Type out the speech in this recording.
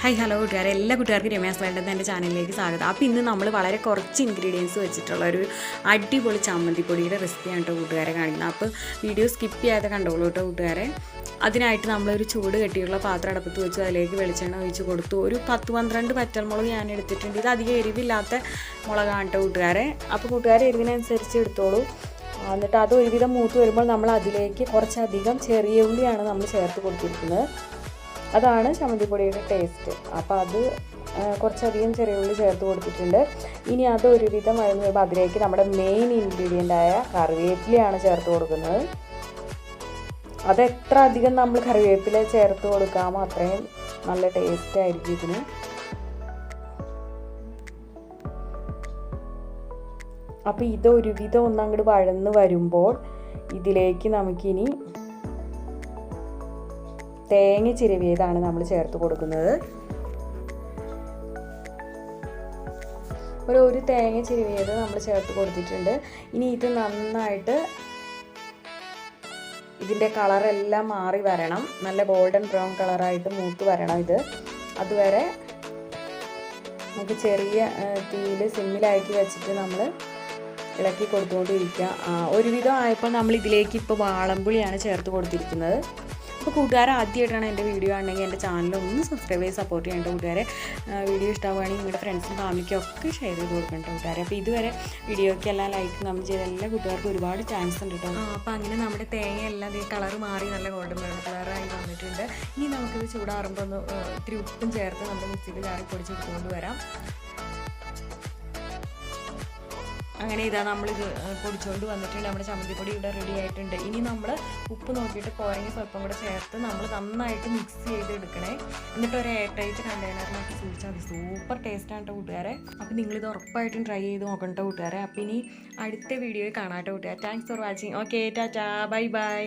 Hi hello കൂട്ടുകാരെ. എല്ലാ കൂട്ടുകാർക്കും രമേശ് വേണ്ടത് എന്റെ ചാനലിലേക്ക് സ്വാഗതം. അപ്പോൾ ഇന്ന് നമ്മൾ വളരെ കുറച്ച് ഇൻഗ്രീഡിയൻസ് വെച്ചിട്ടുള്ള ഒരു അടിപൊളി ചമ്മന്തിപ്പൊടിയുടെ റെസിപ്പിയാണ് കേട്ടോ കൂട്ടുകാരെ കാണിക്കുന്നത്. അപ്പോൾ വീഡിയോ സ്കിപ്പ് ചെയ്യാതെ കണ്ടോളൂ കേട്ടോ കൂട്ടുകാരെ. അതിനായിട്ട് നമ്മളൊരു ചൂട് കെട്ടിയുള്ള പാത്രം അടപ്പത്ത് വെച്ചു അതിലേക്ക് വെളിച്ചെണ്ണ ഒഴിച്ച് കൊടുത്തു. ഒരു പത്ത് പന്ത്രണ്ട് പച്ചമുളക് ഞാൻ എടുത്തിട്ടുണ്ട്. ഇത് അധികം എരിവില്ലാത്ത മുളകാണ് കേട്ടോ കൂട്ടുകാരെ. അപ്പോൾ കൂട്ടുകാരെ എരിവിനനുസരിച്ച് എടുത്തോളൂ. എന്നിട്ട് അത് ഒരുവിധം മൂത്ത് വരുമ്പോൾ നമ്മൾ അതിലേക്ക് കുറച്ചധികം ചെറിയ ഉള്ളിയാണ് നമ്മൾ ചേർത്ത് കൊടുത്തിരിക്കുന്നത്. അതാണ് ചമ്മന്തിപ്പൊടിയുടെ ടേസ്റ്റ് അപ്പോൾ അത് കുറച്ചധികം ചെറിയ ഉള്ളി ചേർത്ത് കൊടുത്തിട്ടുണ്ട്. ഇനി അത് ഒരുവിധം വഴന്ന് വരുമ്പോൾ അതിലേക്ക് നമ്മുടെ മെയിൻ ഇൻഗ്രീഡിയന്റ് ആയ കറിവേപ്പിലയാണ് ചേർത്ത് കൊടുക്കുന്നത്. അത് എത്ര അധികം നമ്മൾ കറിവേപ്പില ചേർത്ത് കൊടുക്കാമോ അത്രയും നല്ല ടേസ്റ്റ് ആയിരിക്കും ഇതിന്. അപ്പോൾ ഇത് ഒരുവിധം വഴന്ന് വരുമ്പോൾ ഇതിലേക്ക് നമുക്കിനി തേങ്ങ ചിരവിയതാണ് നമ്മൾ ചേർത്ത് കൊടുക്കുന്നത്. ഒരു ഒരു തേങ്ങ ചിരവിയത് നമ്മൾ ചേർത്ത് കൊടുത്തിട്ടുണ്ട്. ഇനി ഇത് നന്നായിട്ട് ഇതിന്റെ കളറെല്ലാം മാറി വരണം. നല്ല ഗോൾഡൻ ബ്രൗൺ കളറായിട്ട് മൂത്ത് വരണം ഇത്. അതുവരെ നമുക്ക് ചെറിയ തീയിൽ സിമ്മിലാക്കി വെച്ചിട്ട് നമ്മൾ ഇളക്കി കൊടുത്തുകൊണ്ടിരിക്കുക. ഒരുവിധം ആയപ്പോൾ നമ്മൾ ഇതിലേക്ക് ഇപ്പോൾ വാളമ്പുളിയാണ് ചേർത്ത് കൊടുത്തിരിക്കുന്നത്. അപ്പോൾ കൂട്ടുകാരെ ആദ്യമായിട്ടാണ് എന്റെ വീഡിയോ ആണെങ്കിൽ എന്റെ ചാനൽ ഒന്ന് സബ്സ്ക്രൈബ് ചെയ്ത് സപ്പോർട്ട് ചെയ്യേണ്ട കൂട്ടുകാരെ. വീഡിയോ ഇഷ്ടമാവുകയാണെങ്കിൽ നിങ്ങളുടെ ഫ്രണ്ട്സും ഫാമിലിക്കും ഒക്കെ ഷെയർ ചെയ്ത് കൊടുക്കേണ്ട കൂട്ടുകാരെ. അപ്പോൾ ഇതുവരെ വീഡിയോയ്ക്ക് എല്ലാം ലൈക്ക് നമ്മൾ ചെയ്ത എല്ലാ കൂട്ടുകാർക്കും ഒരുപാട് ചാൻസ് ഉണ്ട് കേട്ടോ. അപ്പോൾ അങ്ങനെ നമ്മുടെ തേങ്ങ എല്ലാം ഈ കളർ മാറി നല്ല ഗോൾഡൻ കളറായി വന്നിട്ടുണ്ട്. ഇനി നമുക്കിത് ചൂടാറുമ്പോൾ ഒന്ന് ഇത്തിരി ഉപ്പും ചേർത്ത് നമ്മൾ മിക്സിയിൽ ചാറി പൊടിച്ച് എടുത്തുകൊണ്ട് വരാം. അങ്ങനെ ഇതാ നമ്മൾ ഇത് പൊടിച്ചുകൊണ്ട് വന്നിട്ടുണ്ട്. നമ്മുടെ ചമ്മന്തിപ്പൊടി ഇവിടെ റെഡി ആയിട്ടുണ്ട്. ഇനി നമ്മൾ ഉപ്പ് നോക്കിയിട്ട് കോരങ്ങി സ്വല്പം കൂടെ ചേർത്ത് നമ്മൾ നന്നായിട്ട് മിക്സ് ചെയ്ത് എടുക്കണേ എന്നിട്ട് ഒരു എയർ ടൈറ്റ് കണ്ടെയ്നറിനൊക്കെ സൂക്ഷിച്ചാൽ മതി. സൂപ്പർ ടേസ്റ്റാണ് കേട്ടോ കൂട്ടുകാരെ. അപ്പോൾ നിങ്ങളിത് ഉറപ്പായിട്ടും ട്രൈ ചെയ്ത് നോക്കണ്ട കൂട്ടുകാരെ. അപ്പോൾ ഇനി അടുത്ത വീഡിയോയിൽ കാണാം കേട്ടോ കൂട്ടുകാരെ. Thanks for watching okay tata bye bye